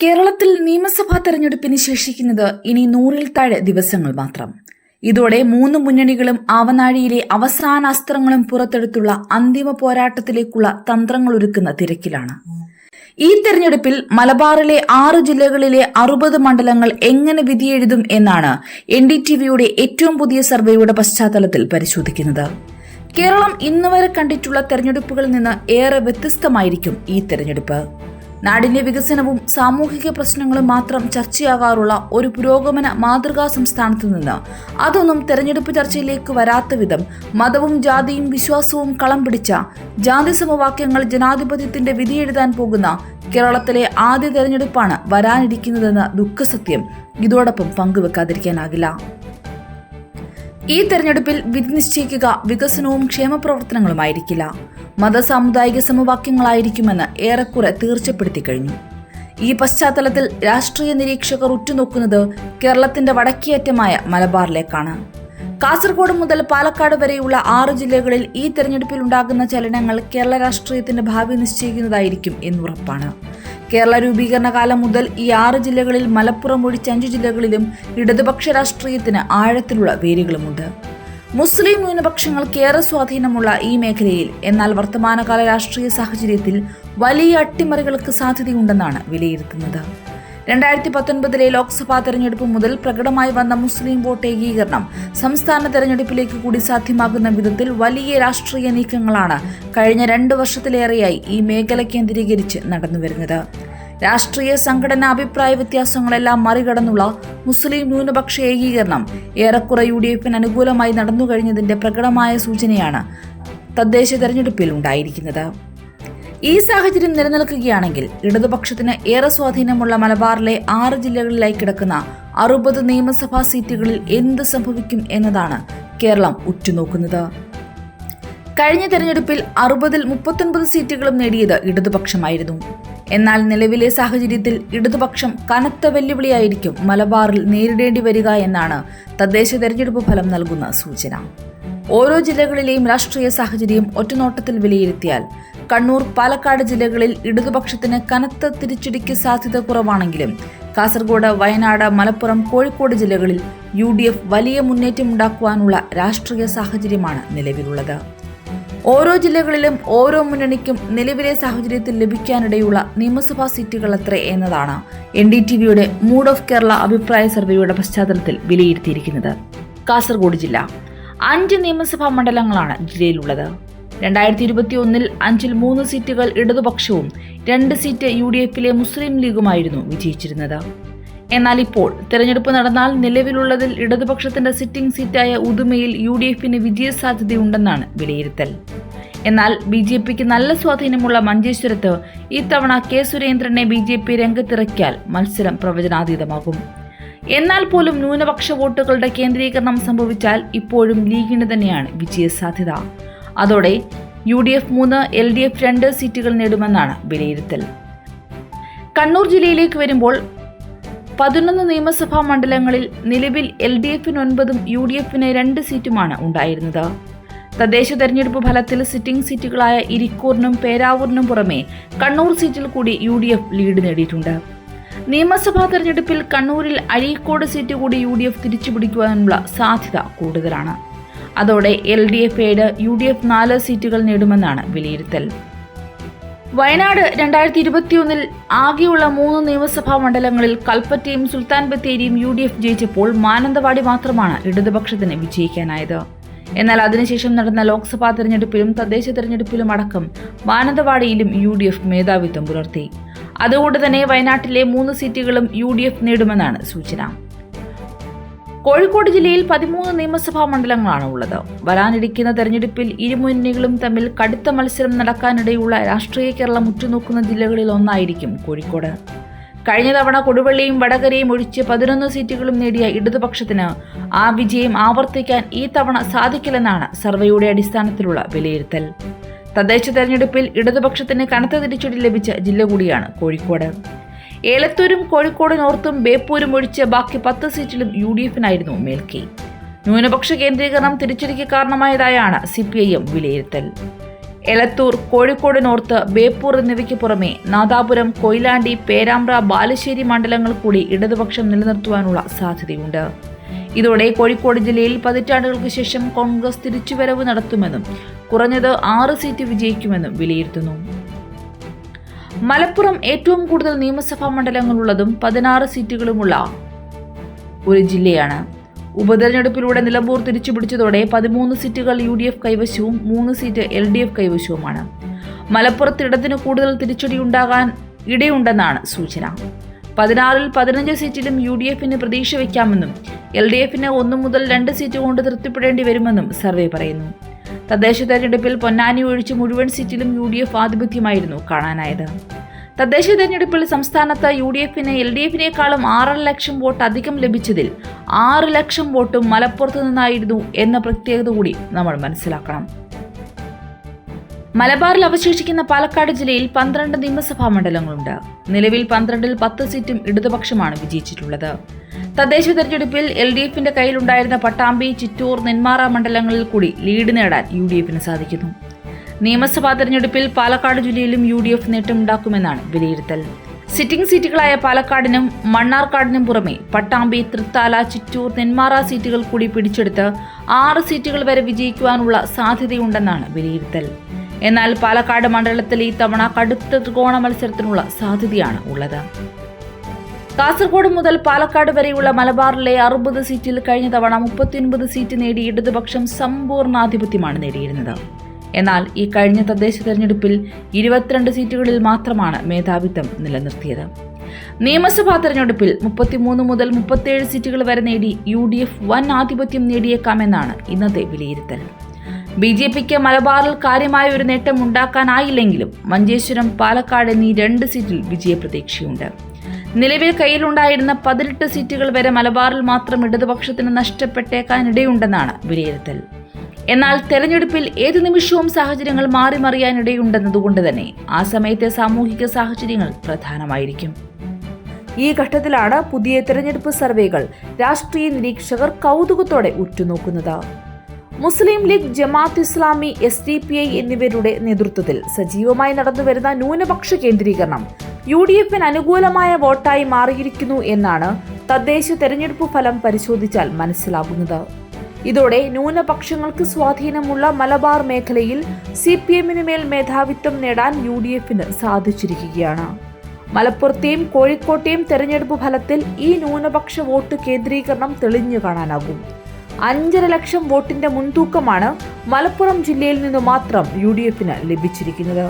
കേരളത്തിൽ നിയമസഭാ തെരഞ്ഞെടുപ്പിന് ശേഷിക്കുന്നത് ഇനി നൂറിൽ താഴെ ദിവസങ്ങൾ മാത്രം. ഇതോടെ മൂന്ന് മുന്നണികളും ആവനാഴിയിലെ അവസാന അസ്ത്രങ്ങളും പുറത്തെടുത്തുള്ള അന്തിമ പോരാട്ടത്തിലേക്കുള്ള തന്ത്രങ്ങൾ തന്ത്രങ്ങളൊരുക്കുന്ന തിരക്കിലാണ്. ഈ തെരഞ്ഞെടുപ്പിൽ മലബാറിലെ ആറ് ജില്ലകളിലെ അറുപത് മണ്ഡലങ്ങൾ എങ്ങനെ വിധിയെഴുതും എന്നാണ് എൻ ഡി ടി വിയുടെ ഏറ്റവും പുതിയ സർവേയുടെ പശ്ചാത്തലത്തിൽ പരിശോധിക്കുന്നത്. കേരളം ഇന്നുവരെ കണ്ടിട്ടുള്ള തെരഞ്ഞെടുപ്പുകളിൽ നിന്ന് ഏറെ വ്യത്യസ്തമായിരിക്കും ഈ തെരഞ്ഞെടുപ്പ്. നാടിന്റെ വികസനവും സാമൂഹിക പ്രശ്നങ്ങളും മാത്രം ചർച്ചയാകാറുള്ള ഒരു പുരോഗമന മാതൃകാ സംസ്ഥാനത്ത് നിന്ന് അതൊന്നും തെരഞ്ഞെടുപ്പ് ചർച്ചയിലേക്ക് വരാത്ത വിധം മതവും ജാതിയും വിശ്വാസവും കളം പിടിച്ച ജാതി സമവാക്യങ്ങൾ ജനാധിപത്യത്തിന്റെ വിധിയെഴുതാൻ പോകുന്ന കേരളത്തിലെ ആദ്യ തെരഞ്ഞെടുപ്പാണ് വരാനിരിക്കുന്നതെന്ന ദുഃഖസത്യം ഇതോടൊപ്പം പങ്കുവെക്കാതിരിക്കാനാകില്ല. ഈ തെരഞ്ഞെടുപ്പിൽ വിധി നിശ്ചയിക്കുക വികസനവും ക്ഷേമപ്രവർത്തനങ്ങളുമായിരിക്കില്ല. മത സാമുദായിക സമവാക്യങ്ങളായിരിക്കുമെന്ന് ഏറെക്കുറെ തീർച്ചപ്പെടുത്തി കഴിഞ്ഞു. ഈ പശ്ചാത്തലത്തിൽ രാഷ്ട്രീയ നിരീക്ഷകർ ഉറ്റുനോക്കുന്നത് കേരളത്തിന്റെ വടക്കേയറ്റമായ മലബാറിലേക്കാണ്. കാസർഗോഡ് മുതൽ പാലക്കാട് വരെയുള്ള ആറ് ജില്ലകളിൽ ഈ തെരഞ്ഞെടുപ്പിൽ ഉണ്ടാകുന്ന ചലനങ്ങൾ കേരള രാഷ്ട്രീയത്തിന്റെ ഭാവി നിശ്ചയിക്കുന്നതായിരിക്കും എന്നുറപ്പാണ് കേരള രൂപീകരണ കാലം മുതൽ ഈ ആറ് ജില്ലകളിൽ മലപ്പുറം ഒഴിച്ച് അഞ്ചു ജില്ലകളിലും ഇടതുപക്ഷ രാഷ്ട്രീയത്തിന് ആഴത്തിലുള്ള വേരുകളുമുണ്ട്. മുസ്ലിം ന്യൂനപക്ഷങ്ങൾക്കേറെ സ്വാധീനമുള്ള ഈ മേഖലയിൽ എന്നാൽ വർത്തമാനകാല രാഷ്ട്രീയ സാഹചര്യത്തിൽ വലിയ അട്ടിമറികൾക്ക് സാധ്യതയുണ്ടെന്നാണ് വിലയിരുത്തുന്നത്. രണ്ടായിരത്തി പത്തൊൻപതിലെ ലോക്സഭാ തെരഞ്ഞെടുപ്പ് മുതൽ പ്രകടമായി വന്ന മുസ്ലിം വോട്ട് ഏകീകരണം സംസ്ഥാന തെരഞ്ഞെടുപ്പിലേക്ക് കൂടി സാധ്യമാകുന്ന വിധത്തിൽ വലിയ രാഷ്ട്രീയ നീക്കങ്ങളാണ് കഴിഞ്ഞ രണ്ട് വർഷത്തിലേറെയായി ഈ മേഖല കേന്ദ്രീകരിച്ച് നടന്നുവരുന്നത് രാഷ്ട്രീയ സംഘടനാ അഭിപ്രായ വ്യത്യാസങ്ങളെല്ലാം മറികടന്നുള്ള മുസ്ലിം ന്യൂനപക്ഷ ഏകീകരണം ഏറെക്കുറെ യു ഡി എഫിന് അനുകൂലമായി നടന്നുകഴിഞ്ഞതിന്റെ പ്രകടമായ സൂചനയാണ് തദ്ദേശ തെരഞ്ഞെടുപ്പിൽ ഉണ്ടായിരിക്കുന്നത്. ഈ സാഹചര്യം നിലനിൽക്കുകയാണെങ്കിൽ ഇടതുപക്ഷത്തിന് ഏറെ സ്വാധീനമുള്ള മലബാറിലെ ആറ് ജില്ലകളിലായി കിടക്കുന്ന അറുപത് നിയമസഭാ സീറ്റുകളിൽ എന്ത് സംഭവിക്കും എന്നതാണ് കേരളം ഉറ്റുനോക്കുന്നത്. കഴിഞ്ഞ തെരഞ്ഞെടുപ്പിൽ അറുപതിൽ മുപ്പത്തൊൻപത് സീറ്റുകളും നേടിയത് ഇടതുപക്ഷമായിരുന്നു. എന്നാൽ നിലവിലെ സാഹചര്യത്തിൽ ഇടതുപക്ഷം കനത്ത വെല്ലുവിളിയായിരിക്കും മലബാറിൽ നേരിടേണ്ടി വരിക എന്നാണ് തദ്ദേശ തെരഞ്ഞെടുപ്പ് ഫലം നൽകുന്ന സൂചന. ഓരോ ജില്ലകളിലെയും രാഷ്ട്രീയ സാഹചര്യം ഒറ്റനോട്ടത്തിൽ വിലയിരുത്തിയാൽ കണ്ണൂർ പാലക്കാട് ജില്ലകളിൽ ഇടതുപക്ഷത്തിന് കനത്ത തിരിച്ചടിക്ക് സാധ്യത കുറവാണെങ്കിലും കാസർഗോഡ് വയനാട് മലപ്പുറം കോഴിക്കോട് ജില്ലകളിൽ യു ഡി എഫ് വലിയ മുന്നേറ്റമുണ്ടാക്കുവാനുള്ള രാഷ്ട്രീയ സാഹചര്യമാണ് നിലവിലുള്ളത്. ഓരോ ജില്ലകളിലും ഓരോ മുന്നണിക്കും നിലവിലെ സാഹചര്യത്തിൽ ലഭിക്കാനിടയുള്ള നിയമസഭാ സീറ്റുകൾ എത്ര എന്നതാണ് എൻ ഡി ടി വിയുടെ മൂഡ് ഓഫ് കേരള അഭിപ്രായ സർവേയുടെ പശ്ചാത്തലത്തിൽ വിലയിരുത്തിയിരിക്കുന്നത്. കാസർഗോഡ് ജില്ല. അഞ്ച് നിയമസഭാ മണ്ഡലങ്ങളാണ് ജില്ലയിലുള്ളത്. രണ്ടായിരത്തി ഇരുപത്തി ഒന്നിൽ അഞ്ചിൽ മൂന്ന് സീറ്റുകൾ ഇടതുപക്ഷവും രണ്ട് സീറ്റ് യു ഡി എഫിലെ മുസ്ലിം ലീഗുമായിരുന്നു വിജയിച്ചിരുന്നത്. എന്നാൽ ഇപ്പോൾ തെരഞ്ഞെടുപ്പ് നടന്നാൽ നിലവിലുള്ളതിൽ ഇടതുപക്ഷത്തിന്റെ സിറ്റിംഗ് സീറ്റായ ഉദുമയിൽ യു ഡി എഫിന് വിജയസാധ്യതയുണ്ടെന്നാണ് വിലയിരുത്തൽ. എന്നാൽ ബി ജെ പിക്ക് നല്ല സ്വാധീനമുള്ള മഞ്ചേശ്വരത്ത് ഇത്തവണ കെ സുരേന്ദ്രനെ ബി ജെ പി രംഗത്തിറക്കിയാൽ മത്സരം പ്രവചനാതീതമാകും. എന്നാൽ പോലും ന്യൂനപക്ഷ വോട്ടുകളുടെ കേന്ദ്രീകരണം സംഭവിച്ചാൽ ഇപ്പോഴും ലീഗിന് തന്നെയാണ് വിജയസാധ്യത. അതോടെ യു ഡി എഫ് മൂന്ന് എൽ ഡി എഫ് രണ്ട് സീറ്റുകൾ നേടുമെന്നാണ് വിലയിരുത്തൽ. കണ്ണൂർ ജില്ലയിലേക്ക് വരുമ്പോൾ പതിനൊന്ന് നിയമസഭാ മണ്ഡലങ്ങളിൽ നിലവിൽ എൽ ഡി എഫിന് ഒൻപതും യു ഡി എഫിന് രണ്ട് സീറ്റുമാണ് ഉണ്ടായിരുന്നത്. തദ്ദേശ തെരഞ്ഞെടുപ്പ് ഫലത്തിൽ സിറ്റിംഗ് സീറ്റുകളായ ഇരിക്കൂറിനും പേരാവൂരിനും പുറമെ കണ്ണൂർ സീറ്റിൽ കൂടി യു ഡി എഫ് ലീഡ് നേടിയിട്ടുണ്ട്. നിയമസഭാ തെരഞ്ഞെടുപ്പിൽ കണ്ണൂരിൽ അഴീക്കോട് സീറ്റ് കൂടി യു ഡി എഫ് തിരിച്ചുപിടിക്കുവാനുള്ള സാധ്യത കൂടുതലാണ്. അതോടെ എൽ ഡി എഫ് ഏഴ് യു ഡി എഫ് നാല് സീറ്റുകൾ നേടുമെന്നാണ് വിലയിരുത്തൽ. വയനാട് രണ്ടായിരത്തി ഇരുപത്തിയൊന്നിൽ ആകെയുള്ള മൂന്ന് നിയമസഭാ മണ്ഡലങ്ങളിൽ കൽപ്പറ്റയും സുൽത്താൻ ബത്തേരിയും യു ഡി എഫ് ജയിച്ചപ്പോൾ മാനന്തവാടി മാത്രമാണ് ഇടതുപക്ഷത്തിന് വിജയിക്കാനായത്. എന്നാൽ അതിനുശേഷം നടന്ന ലോക്സഭാ തെരഞ്ഞെടുപ്പിലും തദ്ദേശ തെരഞ്ഞെടുപ്പിലും അടക്കം മാനന്തവാടിയിലും യു ഡി എഫ് മേധാവിത്വം പുലർത്തി. അതുകൊണ്ട് തന്നെ വയനാട്ടിലെ മൂന്ന് സീറ്റുകളും യു ഡി എഫ് നേടുമെന്നാണ് സൂചന. കോഴിക്കോട് ജില്ലയിൽ പതിമൂന്ന് നിയമസഭാ മണ്ഡലങ്ങളാണ് ഉള്ളത്. വരാനിരിക്കുന്ന തെരഞ്ഞെടുപ്പിൽ ഇരുമുന്നണികളും തമ്മിൽ കടുത്ത മത്സരം നടക്കാനിടയുള്ള രാഷ്ട്രീയ കേരളം ഉറ്റുനോക്കുന്ന ജില്ലകളിൽ ഒന്നായിരിക്കും കോഴിക്കോട്. കഴിഞ്ഞ തവണ കൊടുവള്ളിയും വടകരയും ഒഴിച്ച് പതിനൊന്ന് സീറ്റുകളും നേടിയ ഇടതുപക്ഷത്തിന് ആ വിജയം ആവർത്തിക്കാൻ ഈ തവണ സാധിക്കില്ലെന്നാണ് സർവേയുടെ അടിസ്ഥാനത്തിലുള്ള വിലയിരുത്തൽ. തദ്ദേശ തെരഞ്ഞെടുപ്പിൽ ഇടതുപക്ഷത്തിന് കനത്ത തിരിച്ചടി ലഭിച്ച ജില്ല കൂടിയാണ് കോഴിക്കോട്. ഏലത്തൂരും കോഴിക്കോട് നോർത്തും ബേപ്പൂരും ഒഴിച്ച് ബാക്കി പത്ത് സീറ്റിലും യു ഡി എഫിനായിരുന്നു മേൽക്കൈ. ന്യൂനപക്ഷ കേന്ദ്രീകരണം തിരിച്ചടിക്ക് കാരണമായതായാണ് സി പി ഐ എം വിലയിരുത്തൽ. എലത്തൂർ കോഴിക്കോട് നോർത്ത് ബേപ്പൂർ എന്നിവയ്ക്ക് പുറമെ നാദാപുരം കൊയിലാണ്ടി പേരാമ്പ്ര ബാലുശ്ശേരി മണ്ഡലങ്ങൾ കൂടി ഇടതുപക്ഷം നിലനിർത്തുവാനുള്ള സാധ്യതയുണ്ട്. ഇതോടെ കോഴിക്കോട് ജില്ലയിൽ പതിറ്റാണ്ടുകൾക്ക് ശേഷം കോൺഗ്രസ് തിരിച്ചുവരവ് നടത്തുമെന്നും കുറഞ്ഞത് ആറ് സീറ്റ് വിജയിക്കുമെന്നും വിലയിരുത്തുന്നു. മലപ്പുറം ഏറ്റവും കൂടുതൽ നിയമസഭാ മണ്ഡലങ്ങളുള്ളതും പതിനാറ് സീറ്റുകളുമുള്ള ഒരു ജില്ലയാണ്. ഉപതെരഞ്ഞെടുപ്പിലൂടെ നിലമ്പൂർ തിരിച്ചു പിടിച്ചതോടെ പതിമൂന്ന് സീറ്റുകൾ യു ഡി എഫ് കൈവശവും മൂന്ന് സീറ്റ് എൽ ഡി എഫ് കൈവശവുമാണ്. മലപ്പുറത്ത് ഇടത്തിന് കൂടുതൽ തിരിച്ചടിയുണ്ടാകാൻ ഇടയുണ്ടെന്നാണ് സൂചന. പതിനാറിൽ പതിനഞ്ച് സീറ്റിലും യു ഡി എഫിന് പ്രതീക്ഷ വയ്ക്കാമെന്നും എൽ ഡി എഫിന് ഒന്നു മുതൽ രണ്ട് സീറ്റ് കൊണ്ട് തൃപ്തിപ്പെടേണ്ടി വരുമെന്നും സർവേ പറയുന്നു. തദ്ദേശ തെരഞ്ഞെടുപ്പിൽ പൊന്നാനി ഒഴിച്ച് മുഴുവൻ സീറ്റിലും യു ഡി എഫ് ആധിപത്യമായിരുന്നു കാണാനായത്. തദ്ദേശ തെരഞ്ഞെടുപ്പിൽ സംസ്ഥാനത്ത് യു ഡി എഫിന് എൽ ഡി എഫിനേക്കാളും ആറര ലക്ഷം വോട്ട് അധികം ലഭിച്ചതിൽ ആറ് ലക്ഷം വോട്ടും മലപ്പുറത്തു നിന്നായിരുന്നു എന്ന പ്രത്യേകത കൂടി നമ്മൾ മനസ്സിലാക്കണം. മലബാറിൽ അവശേഷിക്കുന്ന പാലക്കാട് ജില്ലയിൽ പന്ത്രണ്ട് നിയമസഭാ മണ്ഡലങ്ങളുണ്ട്. നിലവിൽ പന്ത്രണ്ടിൽ പത്ത് സീറ്റും ഇടതുപക്ഷമാണ് വിജയിച്ചിട്ടുള്ളത്. തദ്ദേശ തെരഞ്ഞെടുപ്പിൽ എൽ ഡി എഫിന്റെ കയ്യിലുണ്ടായിരുന്ന പട്ടാമ്പി ചിറ്റൂർ നെന്മാറ മണ്ഡലങ്ങളിൽ കൂടി ലീഡ് നേടാൻ യു ഡി എഫിന് സാധിക്കുന്നു. നിയമസഭാ തെരഞ്ഞെടുപ്പിൽ പാലക്കാട് ജില്ലയിലും യു ഡി എഫ് നേട്ടമുണ്ടാക്കുമെന്നാണ് വിലയിരുത്തൽ. സിറ്റിംഗ് സീറ്റുകളായ പാലക്കാടിനും മണ്ണാർക്കാടിനും പുറമെ പട്ടാമ്പി തൃത്താല ചിറ്റൂർ നെന്മാറ സീറ്റുകൾ കൂടി പിടിച്ചെടുത്ത് ആറ് സീറ്റുകൾ വരെ വിജയിക്കുവാനുള്ള സാധ്യതയുണ്ടെന്നാണ് വിലയിരുത്തൽ. എന്നാൽ പാലക്കാട് മണ്ഡലത്തിൽ ഈ തവണ കടുത്ത ത്രികോണ മത്സരത്തിനുള്ള സാധ്യതയാണ് ഉള്ളത്. കാസർഗോഡ് മുതൽ പാലക്കാട് വരെയുള്ള മലബാറിലെ അറുപത് സീറ്റിൽ കഴിഞ്ഞ തവണ മുപ്പത്തിയൊൻപത് സീറ്റ് നേടി ഇടതുപക്ഷം സമ്പൂർണാധിപത്യമാണ് നേടിയിരുന്നത്. എന്നാൽ ഈ കഴിഞ്ഞ തദ്ദേശ തെരഞ്ഞെടുപ്പിൽ ഇരുപത്തിരണ്ട് സീറ്റുകളിൽ മാത്രമാണ് മേധാവിത്വം നിലനിർത്തിയത്. നിയമസഭാ തെരഞ്ഞെടുപ്പിൽ മുപ്പത്തിമൂന്ന് മുതൽ മുപ്പത്തിയേഴ് സീറ്റുകൾ വരെ നേടി യു ഡി എഫ് വൻ ആധിപത്യം നേടിയേക്കാമെന്നാണ് ഇന്നത്തെ വിലയിരുത്തൽ. ബി ജെ പിക്ക് മലബാറിൽ കാര്യമായ ഒരു നേട്ടം ഉണ്ടാക്കാനായില്ലെങ്കിലും മഞ്ചേശ്വരം പാലക്കാട് എന്നീ രണ്ട് സീറ്റിൽ വിജയപ്രതീക്ഷയുണ്ട്. നിലവിൽ കയ്യിലുണ്ടായിരുന്ന പതിനെട്ട് സീറ്റുകൾ വരെ മലബാറിൽ മാത്രം ഇടതുപക്ഷത്തിന് നഷ്ടപ്പെട്ടേക്കാനിടയുണ്ടെന്നാണ് വിലയിരുത്തൽ. എന്നാൽ തെരഞ്ഞെടുപ്പിൽ ഏതു നിമിഷവും സാഹചര്യങ്ങൾ മാറി മറിയാനിടയുണ്ടെന്നതുകൊണ്ട് തന്നെ ആ സമയത്തെ സാമൂഹിക സാഹചര്യങ്ങൾ പ്രധാനമായിരിക്കും. ഈ ഘട്ടത്തിലാണ് പുതിയ തെരഞ്ഞെടുപ്പ് സർവേകൾ രാഷ്ട്രീയ നിരീക്ഷകർ കൗതുകത്തോടെ ഉറ്റുനോക്കുന്നത്. Muslim League Jamaat Islami S D P I എന്നിവരുടെ നേതൃത്വത്തിൽ സജീവമായി നടന്നുവരുന്ന ന്യൂനപക്ഷ കേന്ദ്രീകരണം യു ഡി എഫിന് അനുകൂലമായ വോട്ടായി മാറിയിരിക്കുന്നു എന്നാണ് തദ്ദേശ തെരഞ്ഞെടുപ്പ് ഫലം പരിശോധിച്ചാൽ മനസ്സിലാകുന്നത്. ഇതോടെ ന്യൂനപക്ഷങ്ങൾക്ക് സ്വാധീനമുള്ള മലബാർ മേഖലയിൽ സി പി എമ്മിന് മേൽ മേധാവിത്വം നേടാൻ യു ഡി എഫിന് സാധിച്ചിരിക്കുകയാണ്. മലപ്പുറത്തെയും കോഴിക്കോട്ടെയും തെരഞ്ഞെടുപ്പ് ഫലത്തിൽ ഈ ന്യൂനപക്ഷ വോട്ട് കേന്ദ്രീകരണം തെളിഞ്ഞു കാണാനാകും. അഞ്ചര ലക്ഷം വോട്ടിന്റെ മുൻതൂക്കമാണ് മലപ്പുറം ജില്ലയിൽ നിന്ന് മാത്രം യു ലഭിച്ചിരിക്കുന്നത്.